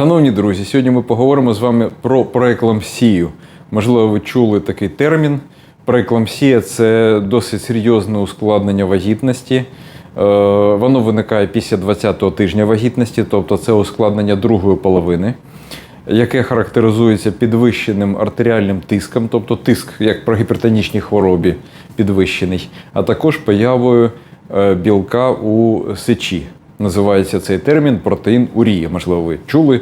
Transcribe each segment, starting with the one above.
Шановні друзі, сьогодні ми поговоримо з вами про проекламсію. Можливо, ви чули такий термін. Проекламсія це досить серйозне ускладнення вагітності. Е, Воно виникає після 20-го тижня вагітності, тобто це ускладнення другої половини, яке характеризується підвищеним артеріальним тиском, тобто тиск, як при гіпертонічній хворобі, підвищений, а також появою е, білка у сечі. Називається цей термін протеїн урія. Можливо, ви чули.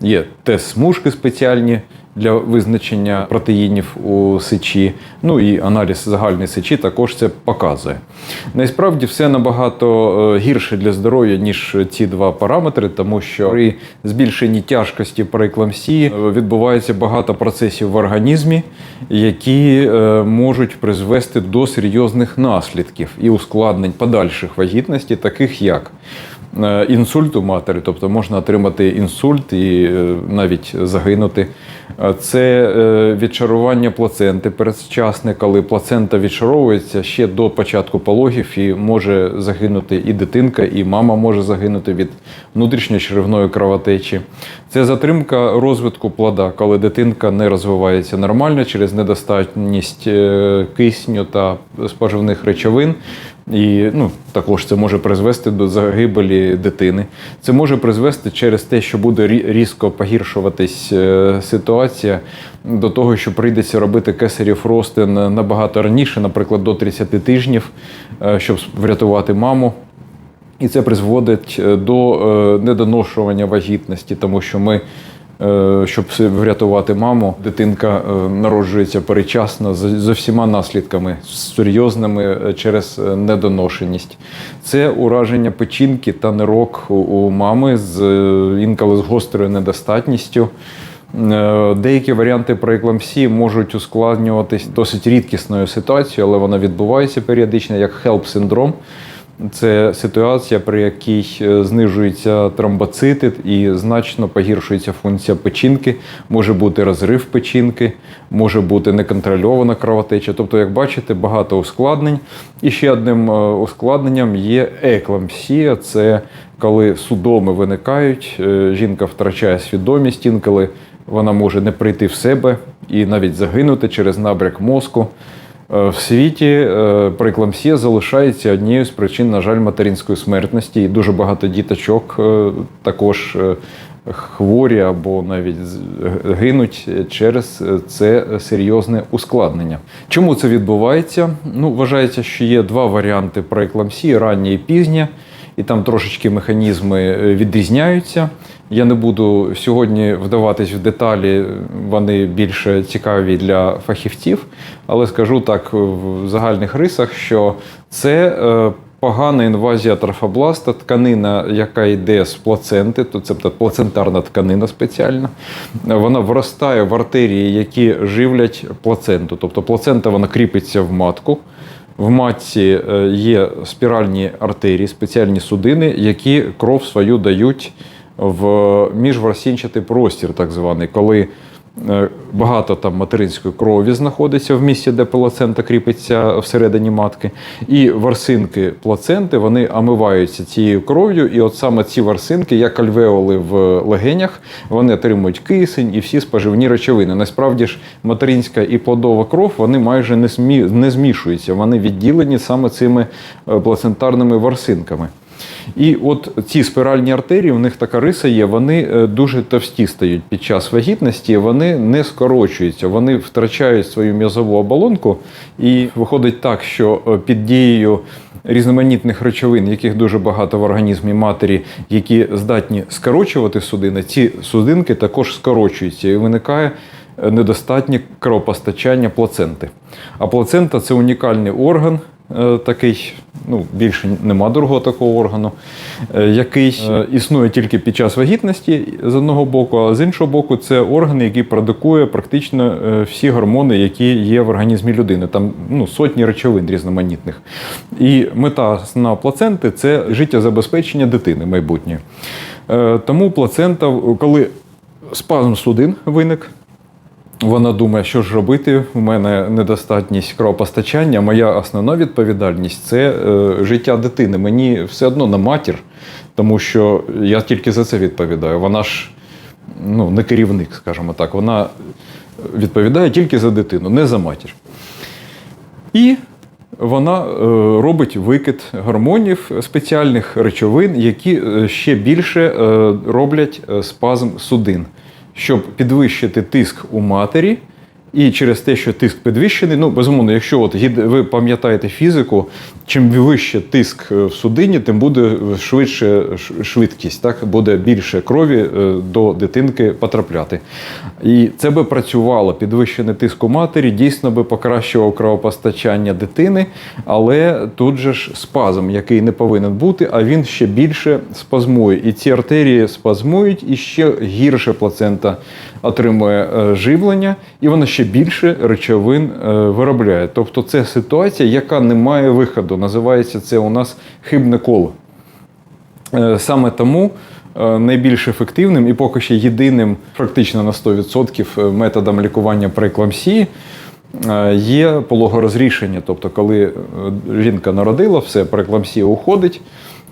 Є тест-смужки спеціальні для визначення протеїнів у сечі. Ну і аналіз загальної сечі також це показує. Насправді все набагато е, гірше для здоров'я, ніж ці два параметри, тому що при збільшенні тяжкості преекламсії е, відбувається багато процесів в організмі, які е, можуть призвести до серйозних наслідків і ускладнень подальших вагітності, таких як інсульт у матері, тобто можна отримати інсульт і е, навіть загинути. Е, Це е, відчарування плаценти передчасне, коли плацента відчаровується ще до початку пологів і може загинути і дитинка, і мама може загинути від внутрішньочеревної кровотечі. Це затримка розвитку плода, коли дитинка не розвивається нормально через недостатність е, кисню та споживних речовин. І ну, також це може призвести до загибелі дитини. Це може призвести через те, що буде різко погіршуватись е, ситуація до того, що прийдеться робити кесарів ростин набагато раніше, наприклад, до 30 тижнів, е, щоб врятувати маму. І це призводить е, до недоношування вагітності, тому що ми, щоб врятувати маму, дитинка е, народжується перечасно з, з всіма наслідками серйозними е, через е, недоношеність. Це ураження печінки та нирок у- мами з е, інколи з гострою недостатністю. Е, Деякі варіанти прееклампсії можуть ускладнюватись досить рідкісною ситуацією, але вона відбувається періодично як хелп-синдром. Це ситуація, при якій е, знижуються тромбоцити і значно погіршується функція печінки, може бути розрив печінки, може бути неконтрольована кровотеча. Тобто, як бачите, багато ускладнень. І ще одним е, ускладненням є еклампсія. Це коли судоми виникають, е, жінка втрачає свідомість, інколи вона може не прийти в себе і навіть загинути через набряк мозку. Е, В світі е, залишається однією з причин, на жаль, материнської смертності, і дуже багато діточок е, також хворі або навіть гинуть через це серйозне ускладнення. Чому це відбувається? Ну, вважається, що є два варіанти прееклампсії: рання і пізня, і там трошечки механізми відрізняються. Я не буду сьогодні вдаватись в деталі, вони більше цікаві для фахівців, але скажу так в загальних рисах, що це е, погана інвазія трофобласта, тканина, яка йде з плаценти, то це плацентарна тканина спеціальна. Вона вростає в артерії, які живлять плаценту. Тобто плацента вона кріпиться в матку. В матці е, є спіральні артерії, спеціальні судини, які кров свою дають в міжворсінчатий простір, так званий, коли е, багато там материнської крові знаходиться в місці, де плацента кріпиться всередині матки. І ворсинки плаценти вони омиваються цією кров'ю, і от саме ці ворсинки, як альвеоли в легенях, вони отримують кисень і всі споживні речовини. Насправді ж материнська і плодова кров вони майже не, змі... змішуються, вони відділені саме цими е, плацентарними ворсинками. І от ці спиральні артерії, у них така риса є, вони е, дуже товсті стають під час вагітності, вони не скорочуються, вони втрачають свою м'язову оболонку, і виходить так, що е, під дією різноманітних речовин, яких дуже багато в організмі матері, які здатні скорочувати судини, ці судинки також скорочуються і виникає е, недостатнє кровопостачання плаценти. А плацента це унікальний орган. Е, Такий, ну більше нема другого такого органу, е, який е, існує тільки під час вагітності з одного боку, а з іншого боку, це орган, який продукує практично всі гормони, які є в організмі людини. Там ну, сотні речовин різноманітних. І мета основна плаценти це життєзабезпечення дитини майбутнє. Тому плацента, коли спазм судин виник. Вона думає, що ж робити. У мене недостатність кровопостачання. Моя основна відповідальність це е, життя дитини. Мені все одно на матір, тому що я тільки за це відповідаю. Вона ж ну, не керівник, скажімо так. Вона відповідає тільки за дитину, не за матір. І вона е, робить викид гормонів спеціальних речовин, які е, ще більше е, роблять спазм судин, щоб підвищити тиск у матері. І через те, що тиск підвищений, ну безумовно, якщо от ви пам'ятаєте фізику, чим вище тиск е, в судині, тим буде швидше швидкість, так буде більше крові е, до дитинки потрапляти. І це би працювало. Підвищений тиск у матері дійсно би покращував кровопостачання дитини, але тут же ж спазм, який не повинен бути, а він ще більше спазмує. І ці артерії спазмують, і ще гірше плацента отримує е, живлення, і вона ще більше речовин е, виробляє. Тобто це ситуація, яка не має виходу. Називається це у нас хибне коло. Е, Саме тому найбільш ефективним і поки що єдиним, практично на 100% методом лікування прееклампсії е, є пологорозрішення. Тобто, коли жінка народила, все, прееклампсія уходить.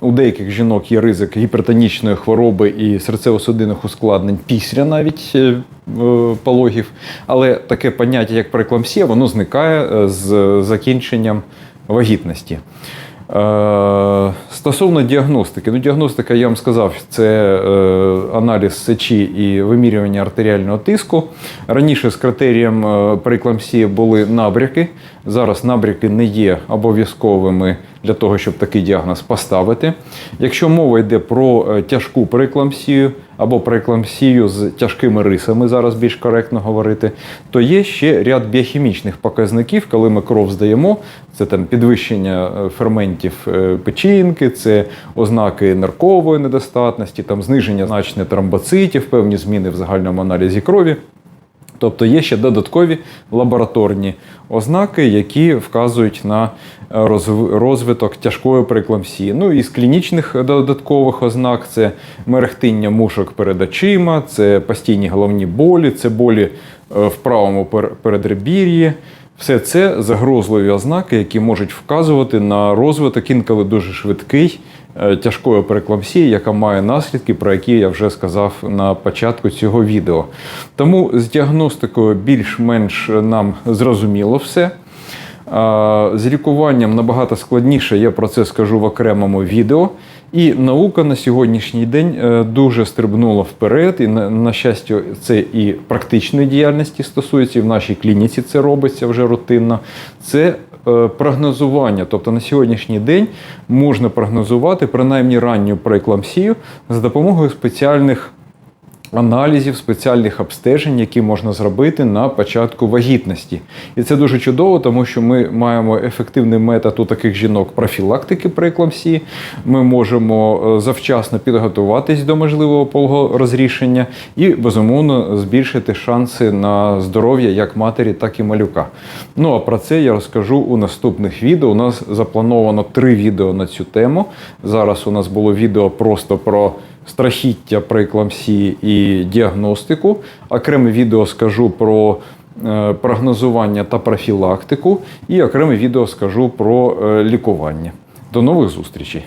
У деяких жінок є ризик гіпертонічної хвороби і серцево-судинних ускладнень після навіть е, е, пологів. Але таке поняття, як прееклампсія, воно зникає е, з закінченням вагітності. Стосовно діагностики, ну діагностика, я вам сказав, це аналіз сечі і вимірювання артеріального тиску. Раніше з критерієм прееклампсії були набряки. Зараз набряки не є обов'язковими для того, щоб такий діагноз поставити. Якщо мова йде про е, тяжку прееклампсію або прееклампсію з тяжкими рисами, зараз більш коректно говорити, то є ще ряд біохімічних показників, коли ми кров здаємо. Це там підвищення е, ферментів е, печінки, це ознаки ниркової недостатності, там зниження значне тромбоцитів, певні зміни в загальному аналізі крові. Тобто є ще додаткові лабораторні ознаки, які вказують на е, розвиток тяжкої прееклампсії. Ну і з клінічних додаткових ознак це мерехтиння мушок перед очима, це постійні головні болі, це болі е, в правому передребір'ї. Все це загрозливі ознаки, які можуть вказувати на розвиток інколи дуже швидкий е, тяжкої перекламсії, яка має наслідки, про які я вже сказав на початку цього відео. Тому з діагностикою більш-менш нам зрозуміло все. З лікуванням набагато складніше, я про це скажу в окремому відео. І наука на сьогоднішній день е, дуже стрибнула вперед. І на, щастя, це і практичної діяльності стосується, і в нашій клініці це робиться вже рутинно. Це е, прогнозування. Тобто на сьогоднішній день можна прогнозувати принаймні ранню прееклампсію за допомогою спеціальних аналізів, спеціальних обстежень, які можна зробити на початку вагітності. І це дуже чудово, тому що ми маємо ефективний метод у таких жінок профілактики прееклампсії. Ми можемо е, завчасно підготуватись до можливого пологорозрішення і, безумовно, збільшити шанси на здоров'я як матері, так і малюка. Ну а про це я розкажу у наступних відео. У нас заплановано три відео на цю тему. Зараз у нас було відео просто про страхіття прееклампсії і діагностику. Окреме відео скажу про е, прогнозування та профілактику, і окреме відео скажу про е, лікування. До нових зустрічей!